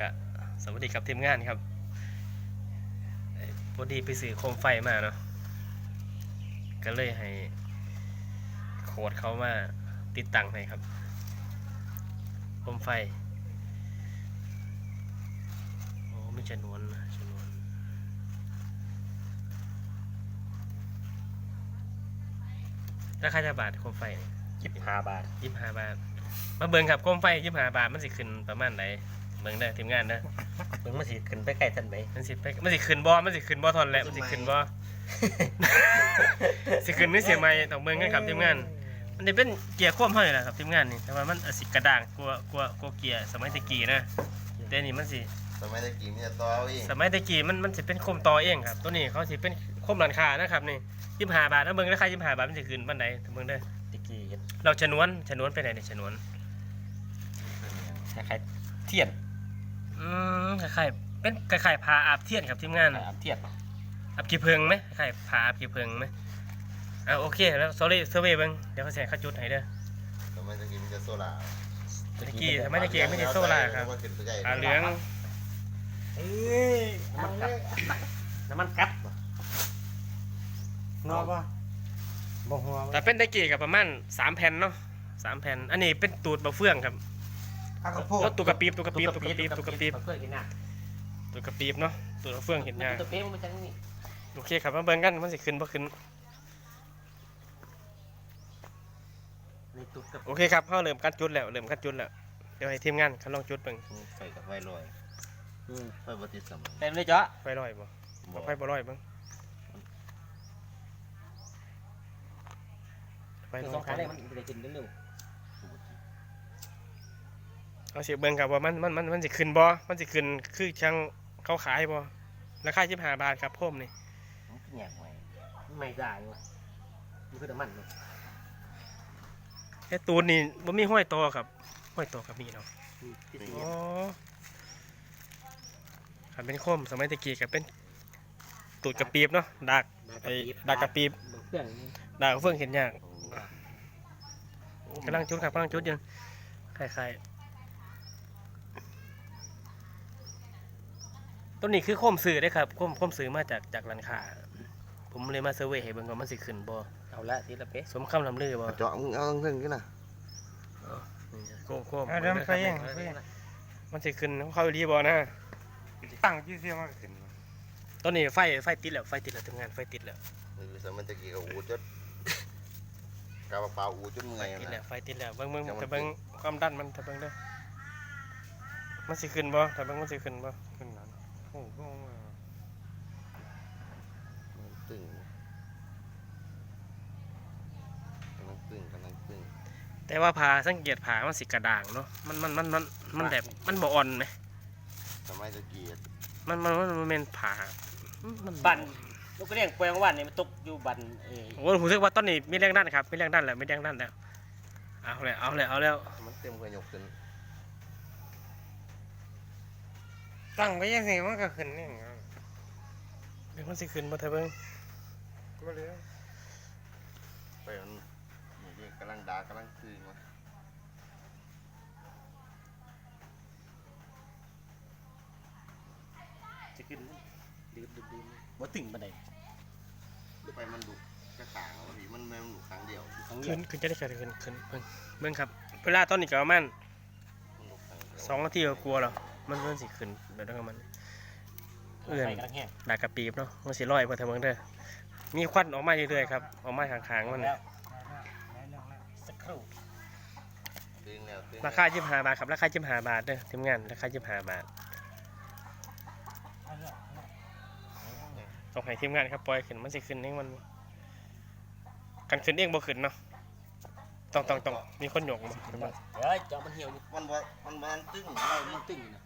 กะสวัสดีครับทีมงานครับเอ่อพอดีไปซื้อโคมไฟมาเนาะก็เลยให้โค้ดเขามาติดตั้งให้ครับโคมไฟโอ้ไม่ชนวนนะชนวนราคาจะบาทโคมไฟนี่ยี่สิบห้าบาทยี่สิบห้าบาท มาเบิ่งครับโคมไฟยี่สิบห้าบาทมันสิขึ้นประมาณไหน เบิ่งได้อทีมงานเด้อเพิ่งมาสิขึ้นไปใกล้ท่านไหม มันสิไปมันสิขึ้นบ่มันสิขึ้นบ่ทอนแหละมันสิขึ้นบ่ สิขึ้นหรือเสียไหมต้องเบิ่งกันครับทีมงาน มันจะเป็นเกียร์ควบเท่านี้แหละครับทีมงานนี่แต่ว่ามันอาจสิกระด้างกว่ากว่ากว่าเกียร์สมัยตะกี้นะแต่อันนี่มันสิ สมัยตะกี้มีแต่ต่อเอาเองสมัยตะกี้มันมันสิเป็นโคมต่อเองครับ ตัวนี้เขาสิเป็นโคมหลังคานะครับนี่ยี่สิบห้าบาทถ้าเบิ่งราคายี่สิบห้าบาทมันสิขึ้นปานใดถ้าเบิ่งเด้อตะกี้เห็นเราชนวนชนวนไปไหนเนี่ยชนวนคล้ายๆเทียน อืมคล้ายๆเป็นคล้ายๆพาอาบเทียนครับทีมงานคล้ายๆเทียนอาบกี่เพิงไหมคล้ายๆพาอาบกี่เพิงไหมอ่าโอเคแล้ว sorry เซอร์เวยเบิ่งเดี๋ยวเขาแสงเข้าจุดให้เด้อสมัยตะกี้มีแต่โซล่าตะกี้ทำไมตะกี้ไม่ได้โซล่าครับแล้วก็ขึ้นไปใกล้อ่าเหลืองเอ้ยน้ำมันกัดน้ำมันกัดบ่งอป่ะบ่หัวแต่เป็นตะกี้กับประมาณสามแผ่นเนาะสามแผ่นอันนี้เป็นตูดบะเฟืองครับ ข้าวโพดแล้วตูดกระปีบตูดกระปีบตูดกระปีบตูดกระปีบเพื่อนกินหน้าตูดกระปีบเนาะตูดบะเฟืองเห็นยากตัวเป๊ะมันจังนี่โอเคครับมาเบิ่งกันมันสิขึ้นบ่ขึ้นในตุ๊กกับโอเคครับเฮาเริ่มกันจุดแล้วเริ่มกันจุดแล้วเดี๋ยวให้ทีมงานเขาลองจุดเบิ่งไฟกับไฟลอยอืมไฟบติดสมัยเต็มเลยจ้ะไฟลอยบ่บ่ไฟบ่ลอยเบิ่งไฟลสอองยขาแรกมันจะกินเร็ว เอาสิเบิ่งครับว่ามันมันมันมันสิขึ้นบ่มันสิขึ้นคือช่างเขาขายบ่ราคา25บาทครับโพมนี่ๆมันขึ้นอย่างไรไม่ได้ว่ะมันคือน้ำมันเนอะแต่ตูนนี่บ่มีห้อยตอครับห้อยตอกับมีเนาะอืมที่อ๋สี่อครับเป็นโคมสมัยตะกี้ก็เป็นตูดกระปีบเนาะดากไอ้ดากกระปีบเพื่อนนี่ดากกระเฟืองเห็นยากกำลังจุดครับกำลังจุดอยู่คล้ายๆ ต้นนี้คือโคมสื่อได้อครับโคมโคมสื่อมาจากจากร้านค้าผมเลยมาเซอร์เวยให้เบิ่งว่ามันสิขึ้นบ่เอาละทีละเป๊ะสมคำลำลือบ่เจาะมึงเอาเรื่องกันนะนี่โคมโคมเอาเดินไปเองไปเองมันสิขึ้นเขาอีหลีบ่นะตั้งชื่อเสียงมาขึ้นตอนนี้ไฟไฟติดแล้วไฟติดแล้วทำงานไฟติดแล้วคือสมัยตะกี้ก็อูจนกาบเปล่าอูจนเมื่อยติดแล้วนะไฟติดแล้วเบิ่งเบิ่งจังมันแต่เบิ่งความดันมันแต่เบิ่งเด้อมันสิขึ้นบ่แต่เบิ่งมันสิขึ้นบ่ขึ้นนั้น โอ้โหมันตึงกำลังตึงกำลังตึงแต่ว่าผ่าสังเกตผ่ามันสิกระด่างเนาะมันมันมันมันมันแบบมันบ่อ่อนไหมสมัยตะกี้มันมันมันมันเป็นผ่ามันบันลูกกระเรียงแปลงวันนี่มันตกอยู่บันเออโอ้ผมรู้สึกว่าตอนนี้มีแรงดันครับมีแรงดันแล้วมีแรงดันแล้วเอาเลยเอาเลยเอาแล้วมันเต็มกระยกขึ้น ตั้งไว้ยังไงมันก็ขึ้นนี่ไงเบิ่งมันสิขึ้นบ่เถอะเบิ่งก็เลยไปมันนี่กำลังด่ากำลังตึงมาจะขึ้นดืดดืดดืดบ่ตึงบันไดไปมันดุกระต่างผีมันแม่มันดุครั้งเดียวทั้งเดีขึ้ยนวขึ้นจะได้ขึ้นขึ้นขึ้นเบิ่งเบิ่งครับ เวลาตอนนี้ก็ประมาณมันดุครั้งเดียวสองนาทีก็กลัวแล้ว มันมันสิขึ้นแบบนั้นกับมันเอื้อนไฟกำลังแห้งดากกระปีบเนาะมันสิลอยบ่เถอะเบิ่งเด้อมีควันออกมาเรื่อยๆครับออกมาข้างๆมันแล้วสักครู่ตึงแล้วตึงราคา25บาทครับราคา25บาทเด้อทีมงานราคา25บาทต้องให้ทีมงานครับปล่อยขึ้นมันสิขึ้นเองมันกันขึ้นเองบ่ขึ้นเนาะต้องต้องต้องมีคนโยกมาขึ้นมาเฮ้ยจอมันเหี่ยวอยู่มันบ่มันบ่มันตึงมันตึงอยู่นะ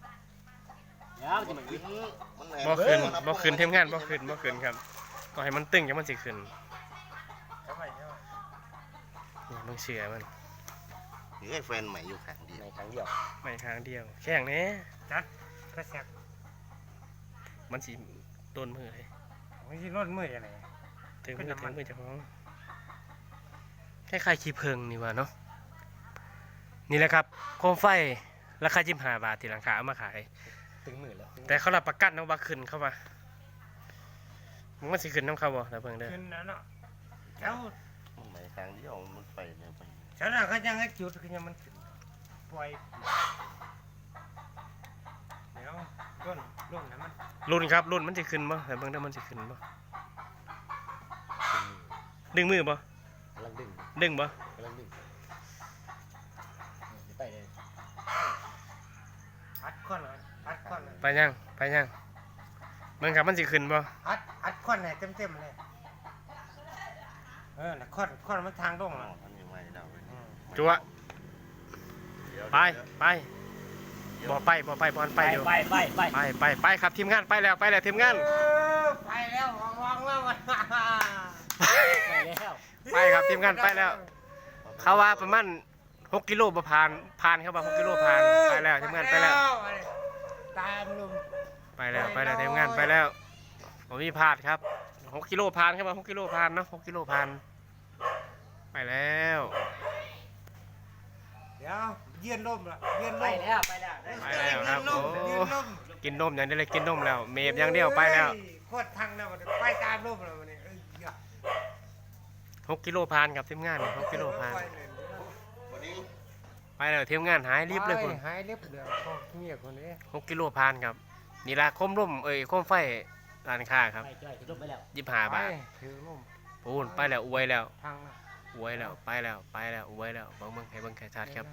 เดี๋ยวมันจะมันขึ้ขึ้นนมันบ่ขึ้นบ่ขึ้นทีมงานบ่ขึ้นบ่ขึ้นครับก็ให้มันตึงจังมันสิขึ้นนี่มึงเชื่อมันถือไอ้แฟนใหม่อยู่ข้างเดียวในครั้งเดียวไม่ทางเดียว แข่งแหน่จัดกระแสกมันสิโดนมือเลยไม่ใช่รถมือยังไงถึงมือเป็นถึน้ำมันงมือเจ้าของคล้ายๆขี้เพิงนี่ว่าเนาะนี่แหละครับโคมไฟราคา25บาทที่หลังคาเอามาขาย ตึงมือแล้วตึงแต่เขารับประกันเอาว่าขึ้นเข้ามามึงมันสิขึ้นน้ำเขาบ่แล้วเพิ่งเด้อขึ้นนะเนาะเจ้ามันไหนทางเดียวมันไปเนี่ยไปเจ้าน่ะเขายังให้จุดคือยังมันขึ้นปล่อยเดี๋ยวร่นร่นนะมันรุ่นครับรุ่นมันสิขึ้นบ่แล้วเบิ่งเด้อมันสิขึ้นบ่ดึงมือบ่กำลังดึงดึงบ่กำลังดึงไปเลยอัดคอนอะ อัดคอนอะไปยังไปยังเบิ่งครับมันสิขึ้นบ่อัดอัดคอนให้เต็มเต็มๆเลยเออน่ะคอนคอนมันทางลงอ๋ออะอันนี้ไม่ได้เว้ยอืมจัวเดี๋ยวไปเดี๋ยวไปบ่ไปบ่ไปบ่อนไปอยู่ไปไปไปไปไปไปครับทีมงานไปแล้วไปแล้วทีมงานเออไปแล้ววางๆแล้วมันไปแล้วไปครับทีมงานไปแล้ว เขาว่าประมาณ6กิโลบ่ผ่านผ่านครับว่า6กิโลผ่านไปแล้วทีมงานไปแล้ว ตามลุงไปแล้วไปแล้วทีมงานไปแล้วผมมีพลาดครับหกกิโลผ่านครับว่าหกกิโลผ่านเนาะหกกิโลผ่านไปแล้ว เดี๋ยวเยือนล่มละเยือนไปล่มแล้วไปแล้วไปแล้วครับเยือนล่มโอ้เยือนล่มกินนมอย่างเดียวเลยกินนมแล้ว เมฟอย่างเดียวไปแล้วเฮ้ยโคตรทางแล้วมันไปตามล่มแล้วมันนี่เอ้ยอย่าหกกิโลผ่านครับทีมงานหกกิโลผ่านไปเลยวันนี้ ไปแล้วทีมงานหายรีบเลยคุณไปหายรีบเดือดพอเงียบคนนี้หกกิโลผ่านครับ นี่ละคมร่มเอ้ยคมไฟร้านค้าครับไปจ่อยขึ้นรถไปแล้วยี่ห้าไปบาทถือล่มปูนไปแล้วอวยแล้วทางน่ะอวยแล้วไปแล้วไปแล้วอวยแล้วเบิ่งเบิ่งให้เบิ่งแค่ชัดครับ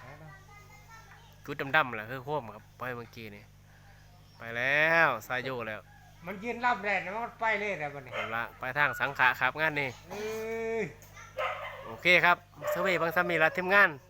ไปแล้วจุดดำๆแหละคือโค้มครับไปเมื่อกี้นี่ไปแล้วสายโยแล้ว มันยืนรับแดดนะมันไปเลยแล้วมันนี่เอาละไปทางสังขะครับงานนี้เอ้ยโอเคครับเซเว่บางสามีละทีมงานค